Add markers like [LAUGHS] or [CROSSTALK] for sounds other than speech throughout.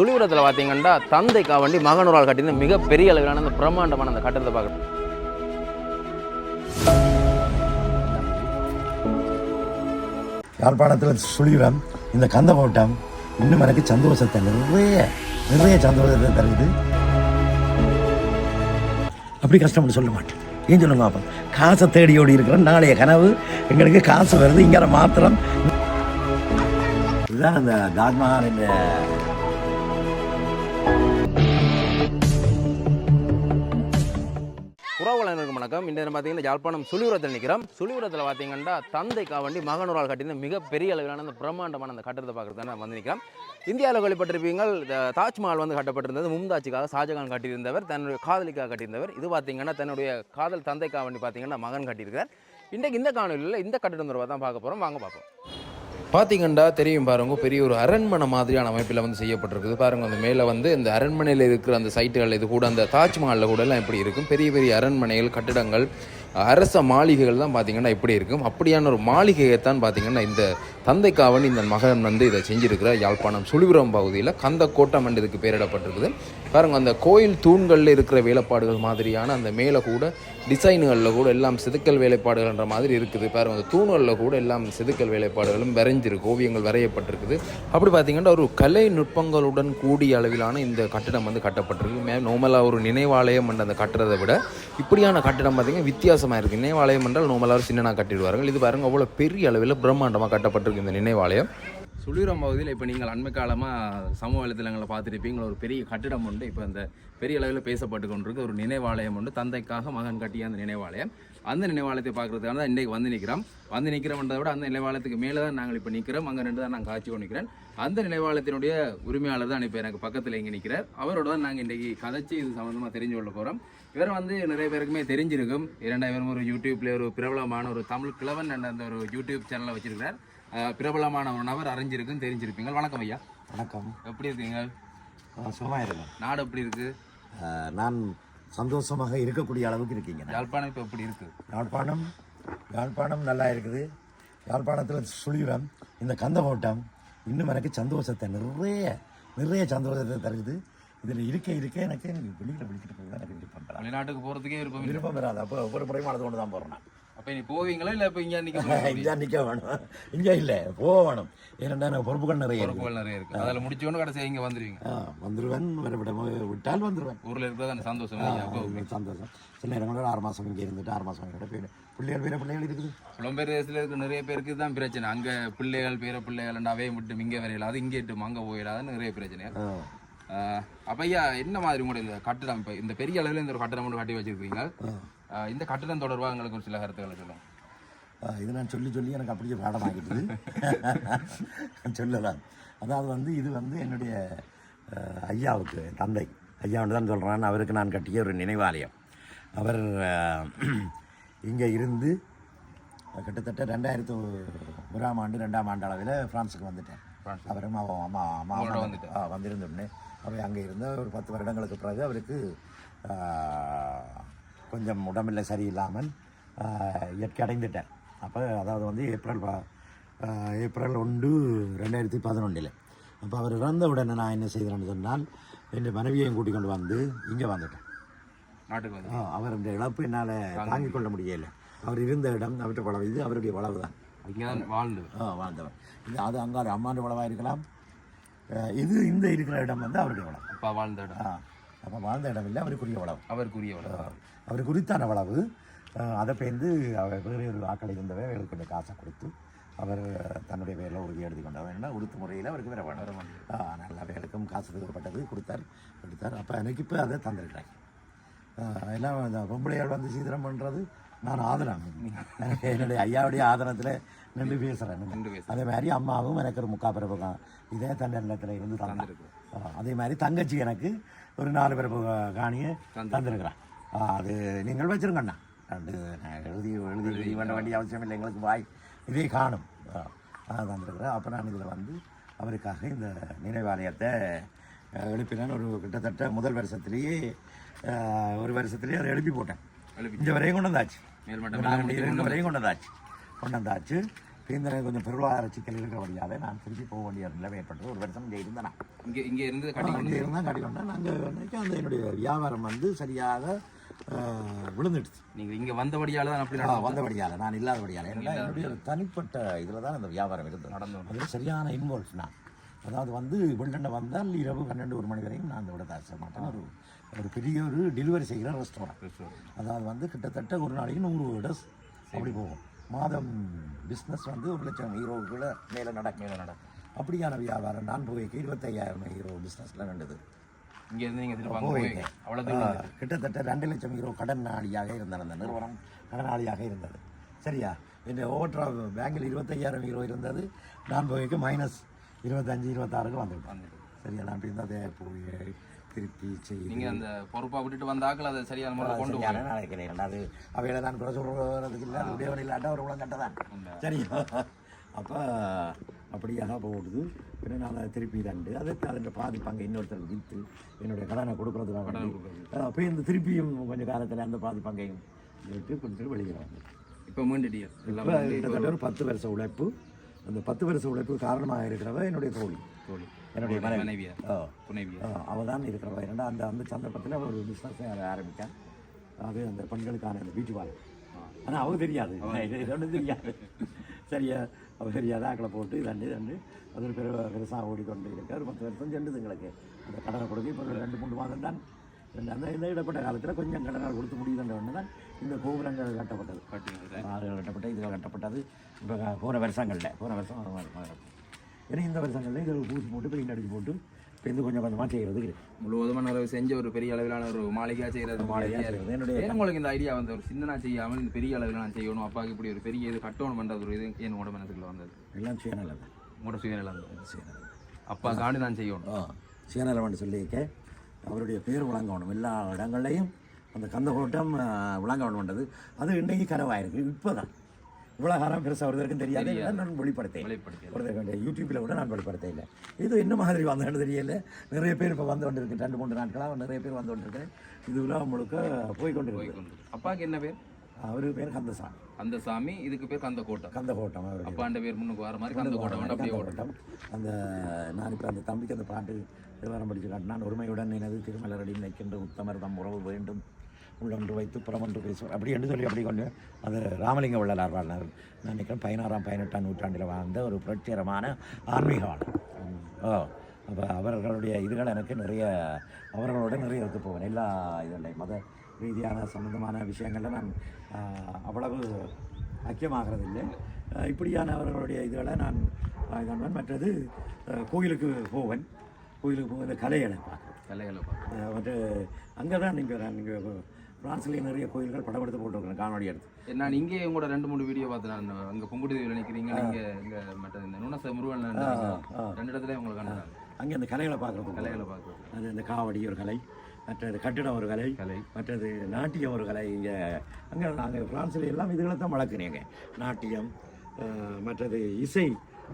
சுழிபுரத்தில் பார்த்தீங்கன்னா தந்தை காவண்டி மகனூரால் கட்டின மிகப்பெரிய அளவிலான அந்த பிரம்மாண்டமான அந்த கட்டத்தை பார்க்குறோம் யாழ்ப்பாணத்தில் சுழிரம் இந்த கந்த மாவட்டம் இன்னும் எனக்கு சந்தோஷத்தை நிறைய நிறைய சந்தோஷத்தை தருது. அப்படி கஷ்டம்னு சொல்ல மாட்டேன். ஏன் சொல்லுங்க அப்போ? காசை தேடி ஓடி இருக்கிறோம் நாளைய கனவு எங்களுக்கு காசு வருது இங்கே மாத்திரம். இதுதான் அந்த தாஜ்மஹால் இந்த உறவுகளுக்கு வணக்கம். இந்த பார்த்தீங்கன்னா யாழ்ப்பாணம் சுழிவுரத்தில் நிற்கிறோம். சுழிவுரத்தில் பார்த்தீங்கன்னா தந்தை காவண்டி மகனூரால் கட்டின மிகப்பெரிய அளவிலான அந்த பிரம்மாண்டமான அந்த கட்டடத்தை பார்க்குறது நான் வந்து நிற்கிறோம். இந்தியாவில் கேள்விப்பட்டிருப்பீங்க தாஜ்மஹால் வந்து கட்டப்பட்டிருந்தது. மும்தாஜுக்காக ஷாஜகான் கட்டியிருந்தவர் தன்னுடைய காதலிக்காக கட்டியிருந்தவர். இது பார்த்தீங்கன்னா தன்னுடைய காதல் தந்தை காவண்டி பார்த்தீங்கன்னா மகன் கட்டியிருக்கார் இன்றைக்கு இந்த காணொலியில் இந்த கட்டிடம் தொடர்பாக தான் பார்க்க போகிறோம் வாங்க பார்ப்போம். பார்த்தீங்கன்னா தெரியும் பாருங்க பெரிய ஒரு அரண்மனை மாதிரியான அமைப்பில் வந்து செய்யப்பட்டிருக்குது. பாருங்க அந்த மேலே வந்து இந்த அரண்மனையில் இருக்கிற அந்த சைட்டுகள் இது கூட அந்த தாஜ்மஹாலில் கூட எல்லாம் எப்படி இருக்கும். பெரிய பெரிய அரண்மனைகள் கட்டிடங்கள் அரச மாளிகைகள் தான் பார்த்தீங்கன்னா எப்படி இருக்கும். அப்படியான ஒரு மாளிகையைத்தான் பார்த்தீங்கன்னா இந்த தந்தைக்காவன் இந்த மகன் வந்து இதை செஞ்சுருக்கிற யாழ்ப்பாணம் சுழிபுரம் பகுதியில் கந்த கோட்டம் என்று இதுக்கு பேரிடப்பட்டிருக்குது பாருங்க அந்த கோயில் தூண்களில் இருக்கிற வேலைப்பாடுகள் மாதிரியான அந்த மேலே கூட டிசைன்களில் கூட எல்லாம் செதுக்கல் வேலைப்பாடுகள்ன்ற மாதிரி இருக்குது. பாருங்க அந்த தூண்களில் கூட எல்லாம் செதுக்கல் வேலைப்பாடுகளும் வரைஞ்சிருக்கு ஓவியங்கள் வரையப்பட்டிருக்குது. அப்படி பார்த்தீங்கன்னா ஒரு கலை நுட்பங்களுடன் கூடிய அளவிலான இந்த கட்டிடம் வந்து கட்டப்பட்டிருக்கு. மே நோமலாக ஒரு நினைவாலயம் என்ற அந்த கட்டுறதை விட இப்படியான கட்டிடம் பார்த்தீங்கன்னா வித்தியாசமாக இருக்குது நினைவாலயம் என்றால் நோமலாக சின்னனாக கட்டிடுவார்கள். இது பாருங்க அவ்வளோ பெரிய அளவில் பிரம்மாண்டமாக கட்டப்பட்டிருக்கு இந்த நினைவாலயம். சுளிரம் பகுதியில் இப்போ நீங்கள் அண்மை காலமாக சமூக வலைத்தளங்களை பார்த்துருப்பீங்க ஒரு பெரிய கட்டிடம் உண்டு. இப்போ அந்த பெரிய அளவில் பேசப்பட்டு கொண்டிருக்கு. ஒரு நினைவாலயம் உண்டு. தந்தைக்காக மகன் கட்டிய அந்த நினைவாலயம். அந்த நினைவாலயத்தை பார்க்குறதுக்காக தான் இன்றைக்கு வந்து நிற்கிறோம் வந்து நிற்கிறோம்ன்றதை விட அந்த நினைவாலயத்துக்கு மேலே தான் நாங்கள் இப்போ நிற்கிறோம் அங்கே ரெண்டு தான் நான் காட்சி நிற்கிறேன் அந்த நினைவாலயத்தினுடைய உரிமையாளர் தான் இப்போ எனக்கு பக்கத்தில் இங்கே நிற்கிறார் அவரோட தான் நாங்கள் இன்றைக்கி கதைச்சி இது சம்மந்தமாக தெரிஞ்சு கொள்ள போகிறோம் இவர் வந்து நிறைய பேருக்குமே தெரிஞ்சிருக்கும். இரண்டாயிரம் ஒரு யூடியூப்ல ஒரு பிரபலமான ஒரு தமிழ் கிழவன் என்ற அந்த ஒரு யூடியூப் சேனலை வச்சிருக்கிறார். பிரபலமான ஒரு நபர் அறிஞ்சிருக்கும் தெரிஞ்சிருப்பீங்க. வணக்கம் ஐயா. வணக்கம். எப்படி இருக்கீங்க? சுகமாக இருக்கேன். நாடு எப்படி இருக்கு? நான் சந்தோஷமாக இருக்கக்கூடிய அளவுக்கு இருக்கீங்க. யாழ்ப்பாணம் இப்போ எப்படி இருக்கு? யாழ்ப்பாணம் யாழ்ப்பாணம் நல்லா இருக்குது. யாழ்ப்பாணத்தில் சுழிரம் இந்த கந்த ஓட்டம் இன்னும் எனக்கு சந்தோஷத்தை நிறைய நிறைய சந்தோஷத்தை தருது. இதில் இருக்க இருக்க எனக்கு வெளியில் விழிக்கிட்டு போக எனக்கு விருப்பம் பெறாது. வெளிநாட்டுக்கு போறதுக்கே விருப்பம் விருப்பம் பெறாது. அப்போ முறையும் மனது கொண்டு தான் போகிறேன் அப்ப நீ போவீங்களா இல்ல இப்ப இங்க நிக்க இங்கே நிற்க வேணும். இங்கே இல்லை போக வேணும். ஏன்னா எனக்கு பொறுப்புகள் நிறைய பொறுப்புகள் நிறைய இருக்கு. அதுல முடிச்சோன்னு கடைசியா இங்க வந்துருவீங்க. ஆ, வந்துருவேன் வர விட விட்டால் வந்துருவேன். ஊர்ல இருக்கிறது அந்த சந்தோஷம். எனக்கு சந்தோஷம். சில நேரங்களில் ஆறு மாதம் இங்கே இருந்துட்டு ஆறு மாதம் இங்கே போயிடு பிள்ளைகள் வேறு பிள்ளைகள் இருக்குது. புலம்பெயர் தேசத்துல இருக்க நிறைய பேருக்கு தான் பிரச்சனை. அங்க பிள்ளைகள் பேர பிள்ளைகள் அவே விட்டு இங்க வரையிலாது இங்கே இட்டு அங்க போயிடாதுன்னு நிறைய பிரச்சனை அப்ப ஐயா என்ன மாதிரி உங்களுடைய இந்த கட்டிடம்? இப்ப இந்த பெரிய அளவில் இந்த ஒரு கட்டிடம் ஒன்று கட்டி வச்சிருக்கீங்க. இந்த கட்டிடம் தொடர்பாக எங்களுக்கு ஒரு சில கருத்துக்களை சொல்லுங்க. ஆ, இது நான் சொல்லி சொல்லி எனக்கு அப்படியே பாடம் ஆகிட்டுது [LAUGHS] சொல்லலாம். அதாவது வந்து இது வந்து என்னுடைய ஐயாவுக்கு தந்தை. ஐயாவுன்னு தான் சொல்கிறேன் அவருக்கு நான் கட்டிய ஒரு நினைவாலயம். அவர் [CLEARS THROAT] இங்கே இருந்து கிட்டத்தட்ட ரெண்டாயிரத்து ஒராம் ஆண்டு ரெண்டாம் ஆண்டு அளவில் ஃப்ரான்ஸுக்கு வந்துட்டேன் அவரும் அவன் அம்மா அம்மா ஆ, வந்திருந்தோடனே அவர் அங்கே இருந்த ஒரு பத்து வருடங்களுக்கு பிறகு அவருக்கு கொஞ்சம் உடம்பில்லை சரியில்லாமல் இயற்கை அடைந்துட்டேன் அப்போ அதாவது வந்து ஏப்ரல் ஏப்ரல் ஒன்று ரெண்டாயிரத்தி பதினொன்றில் அப்போ அவர் இறந்த உடனே நான் என்ன செய்தேன்னு சொன்னால் என் மனைவியையும் கூட்டிக் கொண்டு வந்து இங்கே வந்துட்டேன். நாட்டுக்கு அவர் இந்த இழப்பு என்னால் தாங்கிக் கொள்ள முடியல. அவர் இருந்த இடம் அவர்கிட்ட வளவு இது அவருடைய வளவு தான். வாழ்ந்து ஆ வாழ்ந்தவர். இது அது அங்கே அம்மாண்ட வளவாக இருக்கலாம் இது இந்த இருக்கிற இடம் வந்து அவருடைய வளம். அப்பா வாழ்ந்த இடம். ஆ அப்போ வாழ்ந்த இடம் இல்லை அவருக்குரிய வளவு அவருக்குரிய. ஆ, அவர் குறித்தான வளவு. அதை பேர்ந்து அவர் வேறு ஒரு ஆக்கள் இருந்தவை அவருக்கு கொஞ்சம் காசை கொடுத்து அவர் தன்னுடைய பேரில் உறுதி எழுதி கொண்டவர் என்ன உடுத்து முறையில் அவருக்கு வேற வேணும் நல்ல வேலைக்கும் காசு தேவைப்பட்டது கொடுத்தார் கொடுத்தார். அப்போ எனக்கு இப்போ அதை தந்திருக்கிறேன் ஆ, எல்லாம் பொம்பளையால் வந்து சீதனம் பண்ணுறது நான் ஆதரம் என்னுடைய ஐயாவுடைய ஆதரத்தில் நின்று பேசுகிறேன். அதே மாதிரி அம்மாவும் எனக்கு ஒரு முக்கா பிறப்பு கா- இதே தண்ட நிலத்தில் இருந்து தந்தான் ஆ, அதே மாதிரி தங்கச்சி எனக்கு ஒரு நாலு பிறப்பு காணியை தந்திருக்கிறான். அது நீங்கள் வச்சிருங்கண்ணா ரெண்டு நான் எழுதி எழுதி எழுதி பண்ண வேண்டிய அவசியம் இல்லை. எங்களுக்கு வாய் இதே காணும். அதை தந்திருக்கிறேன். அப்போ நான் இதில் வந்து அவருக்காக இந்த நினைவாலயத்தை எழுப்பினேன். ஒரு கிட்டத்தட்ட முதல் வருஷத்துலேயே ஒரு வருஷத்துலேயே அதை எழுப்பி போட்டேன். இந்த வரையும் கொண்டு வந்தாச்சு. மேல்மட்டம் நாங்கள் வரையும் கொண்டு வந்தாச்சு கொண்டு வந்தாச்சு இப்போ இந்த கொஞ்சம் பொருளாதார சிக்கல் இருக்கிறபடியாவே நான் திருப்பி போக வேண்டிய நிலைமை ஏற்பட்டது ஒரு வருஷம் இங்கே இருந்தேன். இங்க இங்க இருந்து கட்டி அங்கே இருந்தால் காட்டிக்கொண்டேன் நாங்கள் அன்றைக்கி அந்த என்னுடைய வியாபாரம் வந்து சரியாக விழுந்துடுச்சு. நீங்க இங்க வந்தபடியால தான் அப்படி வந்தபடியால் நான் இல்லாதபடியால். ஏன்னா என்னுடைய தனிப்பட்ட இதில் தான் அந்த வியாபாரம் இருந்தது. நடந்து அதில் சரியான இன்வால்வ் நான். அதாவது வந்து வெள்ளண்ட வந்தால் இரவு பன்னெண்டு ஒரு மணி வரையும் நான் அந்த விட தாச மாட்டேன் ஒரு ஒரு பெரிய ஒரு டெலிவரி செய்கிற ரெஸ்டாரண்ட் அதாவது வந்து கிட்டத்தட்ட ஒரு நாளைக்கு நூறு ஆர்டர்ஸ் அப்படி போகும். மாதம் பிஸ்னஸ் வந்து ஒரு லட்சம் ஹீரோக்குள்ள மேலே நடக்கும் மேலே நடக்கும். அப்படியான வியாபாரம் நான் போய்க்கு இருபத்தையாயிரம் ஹீரோ பிஸ்னஸில் நடந்தது இங்க இருந்து நீங்க திரும்ப அங்க போயிருக்கேன். போய் அவ்வளவு ஆ, கிட்டத்தட்ட ரெண்டு லட்சம் ஹீரோ கடனாளியாக இருந்தது அந்த நிறுவனம். கடனாளியாக இருந்தது. சரியா? இந்த ஓவர்ட்ரா பேங்கில் இருபத்தையாயிரம் ஹீரோ இருந்தது. நான் போய்க்கு மைனஸ் இருபத்தஞ்சு இருபத்தாறுக்கு வந்துவிட்டேன் சரியா? நான் இருந்ததை போய் திருப்பி செய்து நீங்க அந்த பொறுப்பா விட்டுட்டு வந்தாக்கள் அதை சரியான முறை கொண்டு சரியான நினைக்கிறேன் அது அவையில தான் குறை சொல்றதுக்கு இல்லை. அது உடையவன் இல்லாட்டா ஒரு உலகம் கட்டதான். சரியா அப்போ அப்படியாக போடுது பின்ன நான் அதை திருப்பி தண்டு. அதுக்கு அதில் பாதி பங்கை இன்னொருத்தருக்கு விற்று என்னுடைய கடனை கொடுக்குறதுக்காக அப்போ இந்த திருப்பியும் கொஞ்சம் காலத்தில் அந்த பாதி பங்கையும் விட்டு கொடுத்துட்டு வெளியில் வந்தேன் இப்ப மீண்டுட்டியர் இப்போ கிட்டத்தட்ட ஒரு பத்து வருஷ உழைப்பு. அந்த பத்து வருஷ உழைப்பு காரணமாக இருக்கிறவ என்னுடைய தோழி. தோழி. என்னுடைய மனைவி. துணைவியா அவள் தான் இருக்கிறவ. ஏன்னா அந்த அந்த சந்தர்ப்பத்தில் அவள் ஒரு பிஸ்னஸ் ஆரம்பித்தான் அது அந்த பெண்களுக்கான அந்த பியூட்டி பார்லர் ஆனால் அவ தெரியாது. [LAUGHS] ஒன்றும் தெரியாது. சரியா? அவள் தெரியாத ஆக்களை போட்டு தண்டு தண்டு அது ஒரு பெரு பெருசாக ஓடிக்கொண்டு இருக்க ஒரு பத்து வருஷம் சென்றுது எங்களுக்கு. அந்த கடனை கொடுக்க இப்போ ஒரு ரெண்டு மூணு மாதம் தான். ரெண்டு அந்த இந்த இடப்பட்ட காலத்தில் கொஞ்சம் கடனால் கொடுத்து முடியுதுன்ற ஒன்று தான் இந்த கோபுரங்கள் கட்டப்பட்டது. ஆறுகள் கட்டப்பட்ட இதுகள் கட்டப்பட்டது. இப்போ போன வருஷங்களில் போன வருஷம். ஏன்னா இந்த வருஷங்களில் இதில் பூசி போட்டு பெயிண்ட் அடிச்சு போட்டு இப்போ இந்த கொஞ்சம் கொஞ்சமாக செய்கிறது இருக்கு. முழுவதுமான அளவு செஞ்ச ஒரு பெரிய அளவிலான ஒரு மாளிகையா செய்யறது மாளிகையாக செய்கிறது என்னுடைய உங்களுக்கு இந்த ஐடியா வந்து ஒரு சின்னனா செய்யாமல் இந்த பெரிய அளவில் நான் செய்யணும்? அப்பாவுக்கு இப்படி ஒரு பெரிய இது கட்டணும் பண்றது ஒரு இது என் உடம்பு மனசுக்குள்ள வந்தது? எல்லாம் சுயநலம் உங்களோட சுயநலம். அப்பா காண்டி நான் செய்யணும். சுயநலம்னு சொல்லியிருக்க அவருடைய பேர் விளங்கணும். எல்லா இடங்கள்லையும் அந்த கந்தகோட்டம் விளங்க வேணும்ன்றது அது இன்னைக்கு கனவாயிருக்கு. இப்போ தான் இவ்வளோ காலம் பெருசாக ஒருத்தருக்கும் தெரியாது. நான் வெளிப்படுத்தேன் வெளிப்படுத்தி ஒருத்தருக்கு யூடியூப்பில் கூட நான் வெளிப்படுத்த இல்லை. இது என்ன மாதிரி வந்தேன்னு தெரியல. நிறைய பேர் இப்போ வந்து கொண்டு இருக்கு ரெண்டு மூணு நாட்களாக நிறைய பேர் வந்து கொண்டு இருக்கேன் இது உலகம் முழுக்க போய் கொண்டு இருக்கு அப்பாவுக்கு என்ன பேர்? அவர் பேர் கந்தசாமி. அந்த சாமி இதுக்கு பேர் கந்த கோட்டம் கந்தகோட்டம் அவருடைய அப்பாண்ட பேர் முன்னுக்கு வர மாதிரி கந்த கோட்டம் வந்து அப்படியே கந்தகோட்டம். அந்த நான் இப்போ அந்த தம்பிக்கு அந்த பாட்டு விவரம் படித்து காட்டினான். ஒருமையுடன் எனது திருமலரடி நினைக்கின்ற உத்தமர் தம் உறவு வேண்டும். உள்ளொன்று வைத்து புறமொன்று பேசுவார். அப்படி என்று சொல்லி அப்படி கொண்டு அது ராமலிங்க வள்ளலார் வாழ்னார் நான் நினைக்கிறேன் பதினாறாம் பதினெட்டாம் நூற்றாண்டில் வாழ்ந்த ஒரு புரட்சிகரமான ஆன்மீகவாளர் ஓ அப்போ அவர்களுடைய இதுகள் எனக்கு நிறைய அவர்களோட நிறைய ஒத்து போவேன் எல்லா இதில் மத ரீதியான சம்பந்தமான விஷயங்களில் நான் அவ்வளவு ஐக்கியமாகிறது இல்லை ஆஹ், இப்படியான அவர்களுடைய இதுகளை நான் காண்பேன் மற்றது கோயிலுக்கு போவேன். கோயிலுக்கு போகிற கலைகளை பார்க்குறேன். கலைகளை பார்க்க அஹ் வந்து அங்கே தான் நீங்கள் நீங்கள் ஃப்ரான்ஸ்லேயே நிறைய கோயில்கள் படமெடுத்து போட்டுருக்கேன் காணொலி எடுத்து. நான் இங்கே உங்களோட ரெண்டு மூணு வீடியோ பார்த்து நான் அங்கே புங்குடுதீவில் நினைக்கிறீங்க நீங்க இங்க மற்ற இந்த நுணச முருகன் ரெண்டு இடத்துல உங்களை கண்டாங்க அங்கே அந்த கலைகளை பார்க்குறது கலைகளை பார்க்குறது அது இந்த காவடி ஒரு கலை மற்றது கட்டிடம் ஒரு கலை கலை. மற்றது நாட்டியம் ஒரு கலை. இங்கே அங்கே நாங்கள் ஃப்ரான்ஸில் எல்லாம் இதுகளை தான் வளர்க்குறீங்க. நாட்டியம் மற்றது இசை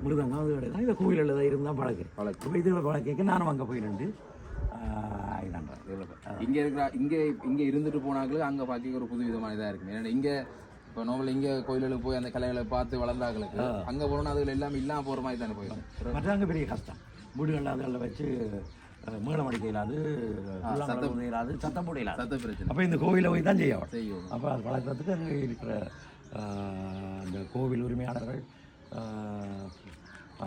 மிருதங்கம் அது தான் இந்த கோயிலில் தான் இருந்தால் பழக்கிறேன் பழக்கம். இப்போ இதில் பழக்க நானும் அங்கே போய் இதான்றேன் இங்க இருக்கிற இங்க இங்க இருந்துட்டு போனாக்களுக்கு அங்க பாக்க ஒரு புது விதமான இதா இருக்கு. ஏன்னா இங்க இப்போ நோவல் இங்க கோயிலுக்கு போய் அந்த கலைகளை பார்த்து வளர்ந்தாக்களுக்கு அங்க போனோம்னா அதுல எல்லாம் இல்லாம போற மாதிரி தானே போயிடும் மற்ற அங்கே பெரிய கஷ்டம். வீடுகளில் அதில் வச்சு மேளம் அடிக்க இயலாது உள்ளாங்கலம் இயலாது சத்தம். போட இயலாது சத்த பிரச்சனை. அப்போ இந்த கோவிலை போய் தான் செய்யணும். செய்யும் அப்போ அது பழக்கிறதுக்கு அங்கே இருக்கிற அந்த கோவில் உரிமையாளர்கள்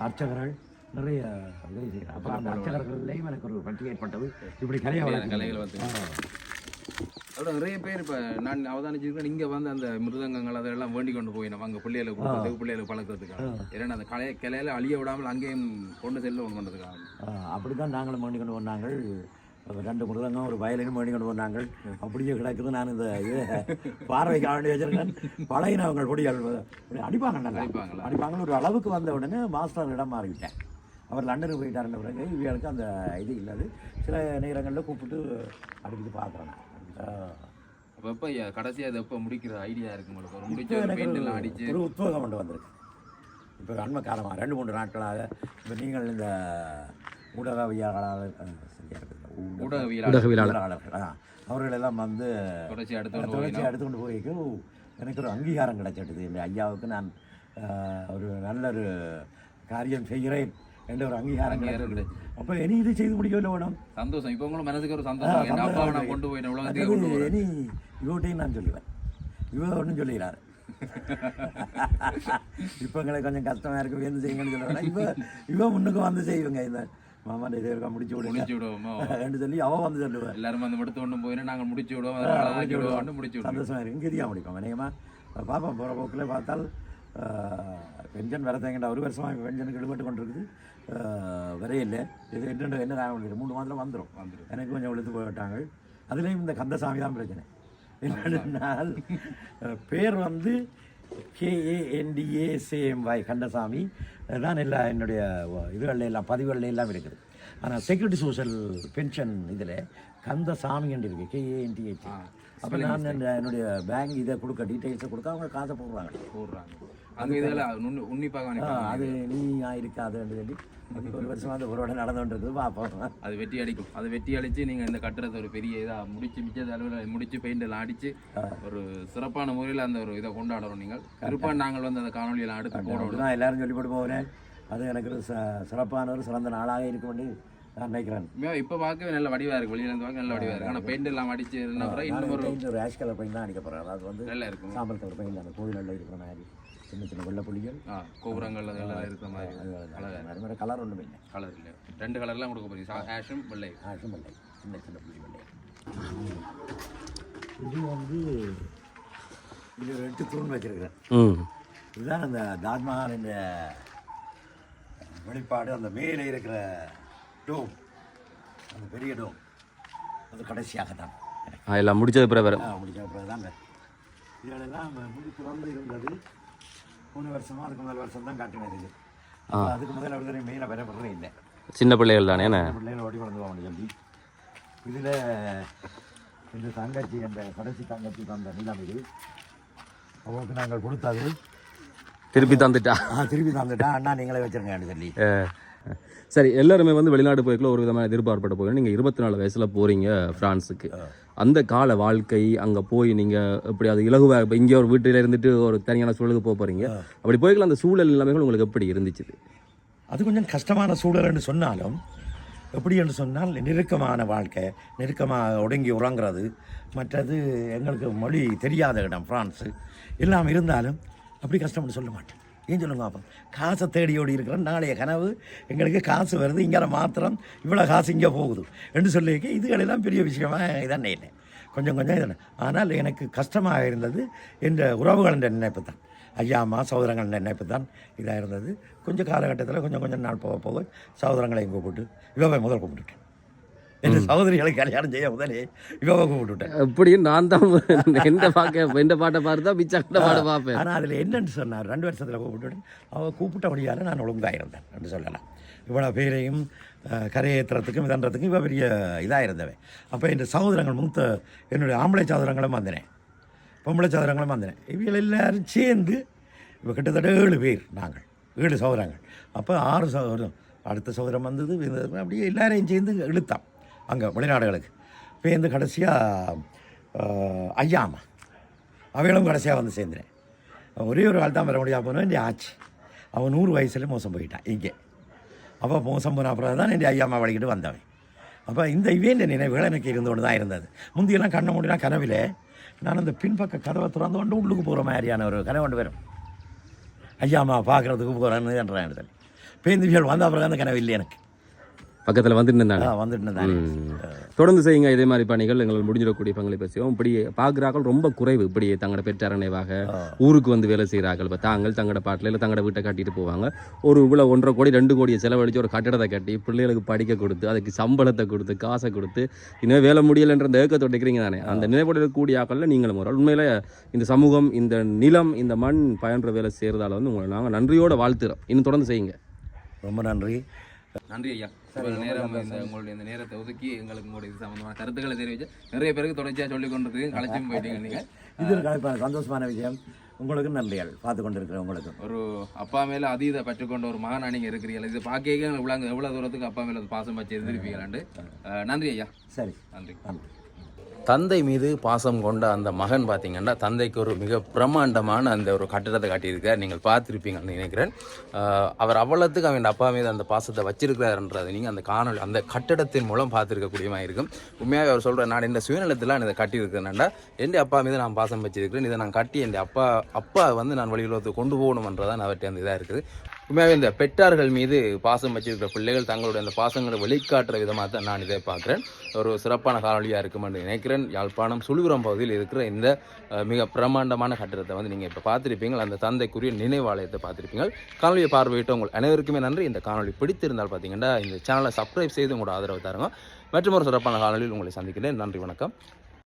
அர்ச்சகர்கள் நிறைய உதவி செய்கிறாங்க அப்போ அந்த அர்ச்சகர்கள்லேயும் எனக்கு ஒரு பற்றி ஏற்பட்டது இப்படி கலையை வளர்க்க கலைகளை வந்து அதோட நிறைய பேர் இப்ப நான் அவதானிச்சிருக்கேன் இங்க வந்து அந்த மிருதங்கங்கள் அதெல்லாம் வேண்டி கொண்டு போய் நம்ம அங்க பிள்ளைகளை கொடுக்கறதுக்கு பிள்ளைகளை பழக்கிறதுக்காக. ஏன்னா அந்த கலைய கிளையில அழிய விடாமல் அங்கேயும் கொண்டு செல்ல ஒன்று பண்ணுறதுக்காக அப்படி தான் நாங்களும் வேண்டி கொண்டு வந்தாங்க ரெண்டு மிருதங்கம் ஒரு வயலினும் வேண்டி கொண்டு வந்தாங்க அப்படியே கிடக்குது நான் இந்த இது பார்வைக்கு வேண்டி வச்சிருக்கேன். பழையினவங்க பொடிகள் அடிப்பாங்க நல்லா? அடிப்பாங்கன்னு ஒரு அளவுக்கு வந்த உடனே மாஸ்டர் இடம் மாறிவிட்டேன் அவர் லண்டனுக்கு போயிட்டாருன்ற பிறகு இவர்களுக்கு அந்த இது இல்லாது சில நேரங்களில் கூப்பிட்டு அடிக்கிட்டு பார்க்குறேன் அப்ப எப்ப ஐயா? கடைசியா அதை எப்ப முடிக்கிற ஐடியா இருக்கு உங்களுக்கு? முடிச்ச அடிச்சு. ஒரு உத்வேகம் கொண்டு வந்திருக்கு. இப்போ ஒரு அண்மை காலமாக ரெண்டு மூன்று நாட்களாக இப்போ நீங்கள் இந்த ஊடகவியாளர் ஊடகவியலாளர்கள் ஆ, அவர்கள் எல்லாம் வந்து தொடர்ச்சி அடுத்து தொடர்ச்சி எடுத்துக்கொண்டு போய்க்கு எனக்கு ஒரு அங்கீகாரம் கிடைச்சிட்டுது இந்த ஐயாவுக்கு நான் ஒரு நல்ல ஒரு காரியம் செய்கிறேன். என்ற ஒரு அங்கீகாரம் கிடைச்சது அப்போ இனி இது செய்து முடிக்கவில்லை வேணும் சந்தோஷம் இப்போ உங்களுக்கு மனசுக்கு ஒரு சந்தோஷம் என் அப்பாவை நான் கொண்டு போயிட்டேன் உலகத்துக்கு இனி இவட்டையும் நான் சொல்லுவேன் இவ ஒன்றும் சொல்லுகிறாரு இப்போ எங்களுக்கு கொஞ்சம் கஷ்டமா இருக்கு வேந்து செய்யுங்கன்னு சொல்லுவேன் இவ இவ முன்னுக்கு வந்து செய்வங்க இந்த மாமா இதை இருக்கா முடிச்சு விடுங்க முடிச்சு விடுவோமா சொல்லி அவ வந்து சொல்லுவேன் எல்லாரும் வந்து எடுத்து கொண்டு போயிடும் நாங்கள் முடிச்சு விடுவோம் முடிச்சு விடுவோம் சந்தோஷமா இருக்கு இங்கேயா முடிப்போம் அநேகமாக பார்ப்போம் போகிற போக்கில் பார்த்தால் பென்ஷன் வரத்தேங்கடா ஒரு வருஷமாக பென்ஷனுக்கு ஈடுபட்டு கொண்டிருக்குது. வரையில்லை இது என்ன என்ன ஆக முடியாது மூணு மாதத்தில் வந்துடும் வந்துரும். எனக்கு கொஞ்சம் இழுத்து போயிட்டாங்க அதுலேயும் இந்த கந்தசாமி தான் பிரச்சனை. என்னென்னால் பேர் வந்து கேஏஎன்டிஏசிஎம்ஒய் கந்தசாமி. தான் எல்லா என்னுடைய இதுகளில் எல்லாம் பதிவுகளில் எல்லாம் இருக்குது. ஆனால் செக்யூரிட்டி சோஷியல் பென்ஷன் இதில் கந்தசாமி என்று இருக்கு. கேஏஎன்டிஹெச் அப்போ நான் என்னுடைய பேங்க் இதை கொடுக்க டீட்டெயில்ஸை கொடுக்க அவங்க காசை போடுறாங்க. போடுறாங்க. அங்கே இதெல்லாம் நுண்ணி உன்னிப்பாக அது நீ இருக்காதுன்னு சொல்லி ஒரு வருஷமா அந்த ஒரு உடனே நடந்துன்றது பார்ப்போம் அது வெட்டி அடிக்கும். அது வெட்டி அடிச்சு நீங்க இந்த கட்டுறதை ஒரு பெரிய இதா முடிச்சு மிச்ச அளவில் முடிச்சு பெயிண்ட் எல்லாம் அடிச்சு ஒரு சிறப்பான முறையில் அந்த ஒரு இதை கொண்டாடுறோம் நீங்கள். திருப்பா நாங்கள் வந்து அந்த காணொலியெல்லாம் அடுத்து போடுறோம் அப்படிதான் எல்லாரும் சொல்லி போட்டு போகிறேன். அது எனக்கு சிறப்பான ஒரு சிறந்த நாளாக இருக்கும் என்று நான் நினைக்கிறேன். இப்ப பார்க்கவே நல்ல வடிவா இருக்கு. வெளியில இருந்து பார்க்க நல்ல வடிவா இருக்கு. ஆனா பெயிண்ட் எல்லாம் அடிச்சு இன்னும் ஒரு பெயிண்ட் ஒரு ஆஷ் கலர் பெயிண்ட் தான் அடிக்க போகிறேன் அது வந்து நல்லா இருக்கும். சாம்பல் கலர் பெயிண்ட் அந்த கோவிலில் இருக்கிற மாதிரி. சின்ன சின்ன வெள்ளை புள்ளிகள். கோபுரங்கள் அதெல்லாம் இருக்கிற மாதிரி. அது மாதிரி கலர் ஒன்றும் இல்லை. கலர் இல்லை. ரெண்டு கலர்லாம் கொடுக்க போறீங்க. ஆஷும் வெள்ளை. ஆஷும் வெள்ளை. சின்ன சின்ன புள்ளி வெள்ளை. இது வந்து இது எட்டு தூண் வச்சிருக்கிறேன். ம். இதுதான் அந்த தாஜ்மஹாலின் வெளிப்பாடு. அந்த மேலே இருக்கிற டோம். அந்த பெரிய டோம். அது கடைசியாக தான் எல்லாம் முடிச்சது பிறகு முடிச்ச அப்புறம் தான் இதெல்லாம் முடி திறந்து இருந்தது. மூணு வருஷமா அதுக்கு முதல் வருஷம் தான் காட்டினது அதுக்கு முதல்ல அப்படி மேலே வரப்படுறதே இல்லை. சின்ன பிள்ளைகள் தானே என்ன? பிள்ளைகளை ஓடி கொண்டு போவாங்க சொல்லி இதில் இந்த தங்கச்சி அந்த கடைசி தங்கச்சி தந்த நிலம் இது. அவங்களுக்கு நாங்கள் கொடுத்தது. திருப்பி தந்துட்டா? திருப்பி தந்துட்டா. அண்ணா நீங்களே வச்சிருங்கன்னு சொல்லி சரி எல்லாருமே வந்து வெளிநாடு போய்க்குள்ள ஒரு விதமான எதிர்பார்ப்பட்ட போய் நீங்கள் இருபத்தி நாலு வயசுல போறீங்க பிரான்ஸுக்கு. அந்த கால வாழ்க்கை அங்க போய் நீங்க எப்படி அது இலகுவா இப்போ இங்கே ஒரு வீட்டில் இருந்துட்டு ஒரு தனியான சூழலுக்கு போக போறீங்க. அப்படி போய்க்குள்ள அந்த சூழல் எல்லாமே உங்களுக்கு எப்படி இருந்துச்சு அது கொஞ்சம் கஷ்டமான சூழல்னு சொன்னாலும் எப்படி என்று சொன்னால் நெருக்கமான வாழ்க்கை நெருக்கமாக ஒடுங்கி உறங்குறது மற்றது எங்களுக்கு மொழி தெரியாத இடம் ஃப்ரான்ஸு எல்லாம் இருந்தாலும் அப்படி கஷ்டம்னு சொல்ல மாட்டேன். ஏன் சொல்லுங்க அப்போ? காசை தேடி ஓடி இருக்கிறோம் நாளைய கனவு எங்களுக்கு காசு வருது இங்கே மாத்திரம் இவ்வளோ காசு இங்கே போகுது. என்று சொல்லியிருக்கேன். இதுகளெல்லாம் பெரிய விஷயமா? இதான் இல்லை கொஞ்சம் கொஞ்சம் இதானே? ஆனால் எனக்கு கஷ்டமாக இருந்தது என்ற உறவுகளின் நினைப்பு தான். ஐயா அம்மா சகோதரங்கள் நினைப்பு தான் இதாக இருந்தது. கொஞ்சம் காலகட்டத்தில் கொஞ்சம் கொஞ்சம் நாள் போக போக சகோதரங்களையும் கூப்பிட்டு இவ்வளோ முதல் கூப்பிட்டுட்டேன் என் சகோதரிகளை கல்யாணம் செய்ய முதலே இவவை கூப்பிட்டுட்டேன். எப்படி நான் தான் எந்த பார்க்க எந்த பாட்டை பார்த்தா மிச்சம் கண்ட பாட்டை பார்ப்பேன் ஆனால் அதில் என்னன்னு சொன்னார். ரெண்டு வருஷத்தில் கூப்பிட்டுட்டு அவள் கூப்பிட்ட வழியால் நான் ஒழுங்காக இருந்தேன் என்று சொல்லலாம். இவ்வளோ பேரையும் கரையேற்றுறதுக்கும் இதன்றதுக்கும் இவ பெரிய இதாக இருந்தவன் அப்போ இந்த சகோதரங்கள் மூத்த என்னுடைய ஆம்பளை சகோதரங்களும் வந்தினேன் பொம்பளை சகோதரங்களும் வந்தினேன் இவங்க எல்லாரும் சேர்ந்து இப்போ கிட்டத்தட்ட ஏழு பேர் நாங்கள். ஏழு சகோதரங்கள். அப்போ ஆறு சகோதரம் அடுத்த சகோதரம் வந்தது அப்படியே எல்லாரையும் சேர்ந்து இழுத்தான் அங்கே வெளிநாடுகளுக்கு. பேருந்து கடைசியாக ஐயாமா. அவைகளும் கடைசியாக வந்து சேர்ந்துறேன் ஒரே ஒரு ஆள் தான் வர முடியாம போனோம் என் ஆச்சு? அவன் நூறு வயசில் மோசம் போயிட்டான். இங்கே. அப்போ மோசம் போன அப்புறம் தான் என் ஐயாமா வழிகிட்டு வந்தவன். அப்போ இந்த இவேண்ட நினைவுகள் எனக்கு இருந்து கொண்டு தான் இருந்தது. முந்தியெல்லாம் கண்ணை மூடினா கனவில் நான் அந்த பின்பக்க கதவை திறந்து கொண்டு உள்ளுக்கு போகிற மாதிரியான ஒரு கனவு கொண்டு வரும். ஐயாமா பார்க்குறதுக்கு போகிறேன்னு என்றேன் இடத்துல பேருந்துகள் வந்த அப்புறம் அந்த கனவு இல்லை எனக்கு. பக்கத்துல வந்துட்டு இருந்தாங்க வந்துட்டு தானே தொடர்ந்து செய்யுங்க இதே மாதிரி பணிகள். எங்களுக்கு முடிஞ்சிடக்கூடிய பங்களிப்பு செய்வோம். இப்படி பார்க்குறாக்கள் ரொம்ப குறைவு. இப்படி தங்களோட பெற்றார் நினைவாக ஊருக்கு வந்து வேலை செய்கிறார்கள். இப்போ தாங்கள் தங்களோட பாட்டில் இல்லை தங்களோட வீட்டை கட்டிட்டு போவாங்க. ஒரு இவ்வளோ ஒன்றரை கோடி ரெண்டு கோடியை செலவழிச்சு ஒரு கட்டடத்தை கட்டி பிள்ளைகளுக்கு படிக்க கொடுத்து அதுக்கு சம்பளத்தை கொடுத்து காசை கொடுத்து இன்னும் வேலை முடியலைன்ற அந்த ஏக்கத்தோட இருக்கிறீங்க தானே. அந்த நினைவோட இருக்கக்கூடிய ஆக்களில் நீங்களும் ஒரு. உண்மையில இந்த சமூகம் இந்த நிலம் இந்த மண் பயன்ற வேலை செய்கிறதால வந்து உங்களை நாங்கள் நன்றியோட வாழ்த்துறோம். இன்னும் தொடர்ந்து செய்யுங்க. ரொம்ப நன்றி. நன்றி ஐயா. இவ்வளவு நேரம் இந்த உங்களுடைய இந்த நேரத்தை ஒதுக்கி எங்களுக்கு உங்களுடைய இது சம்பந்தமான கருத்துக்களை தெரிவிச்சு நிறைய பேருக்கு தொடர்ச்சியா சொல்லி கொண்டிருக்கு கலைச்சும் போயிட்டீங்க நீங்க. இது சந்தோஷமான விஷயம். உங்களுக்கும் நன்றிகள் பார்த்து கொண்டிருக்கிற உங்களுக்கும். ஒரு அப்பா மேல அதீத பற்றுக்கொண்ட ஒரு மகனா நீங்க இருக்கிறீங்க இது பார்க்க எவ்வளவு எவ்வளவு தூரத்துக்கு அப்பா மேல பாசம் வச்சு எதிர்ப்பீங்களாண்டு நன்றி ஐயா. சரி. நன்றி. நன்றி. தந்தை மீது பாசம் கொண்ட அந்த மகன் பார்த்திங்கன்னா தந்தைக்கு ஒரு மிக பிரம்மாண்டமான அந்த ஒரு கட்டிடத்தை காட்டியிருக்கார். நீங்கள் பார்த்துருப்பீங்கன்னு நினைக்கிறேன். அவர் அவ்வளோத்துக்கு அவன் அப்பா மீது அந்த பாசத்தை வச்சிருக்கிறாருன்றது நீங்கள் அந்த காணொளி அந்த கட்டிடத்தின் மூலம் பார்த்துருக்கக்கூடியமாக இருக்கும். உண்மையாக அவர் சொல்கிற நான் இந்த சுயநலத்தில் நான் இதை கட்டியிருக்கிறேன்டா. என் அப்பா மீது நான் பாசம் வச்சிருக்கிறேன். இதை நான் கட்டி என் அப்பா அப்பா வந்து நான் வழியுலகத்துக்கு கொண்டு போகணுமன்றதான் அவர்கிட்ட அந்த இதாக இருக்குது. உண்மையாகவே இந்த பெற்றார்கள் மீது பாசம் வச்சிருக்கிற பிள்ளைகள் தங்களுடைய அந்த பாசங்களை வெளிக்காட்டுற விதமாக தான் நான் இதை பார்க்குறேன். ஒரு சிறப்பான காணொலியாக இருக்கும் என்று நினைக்கிறேன். யாழ்ப்பாணம் சுழுகுரம் பகுதியில் இருக்கிற இந்த மிக பிரம்மாண்டமான கட்டிடத்தை வந்து நீங்கள் இப்போ பார்த்துருப்பீங்க. அந்த தந்தைக்குரிய நினைவாலயத்தை பார்த்துருப்பீங்க. காணொலியை பார்வையிட்ட உங்கள் அனைவருக்குமே நன்றி. இந்த காணொலி பிடித்திருந்தால் பார்த்தீங்கன்னா இந்த சேனலை சப்ஸ்கிரைப் செய்து உங்களோட ஆதரவு தாருங்க. மற்றும் ஒரு சிறப்பான காணொலியில் உங்களை சந்திக்கிறேன் நன்றி வணக்கம்.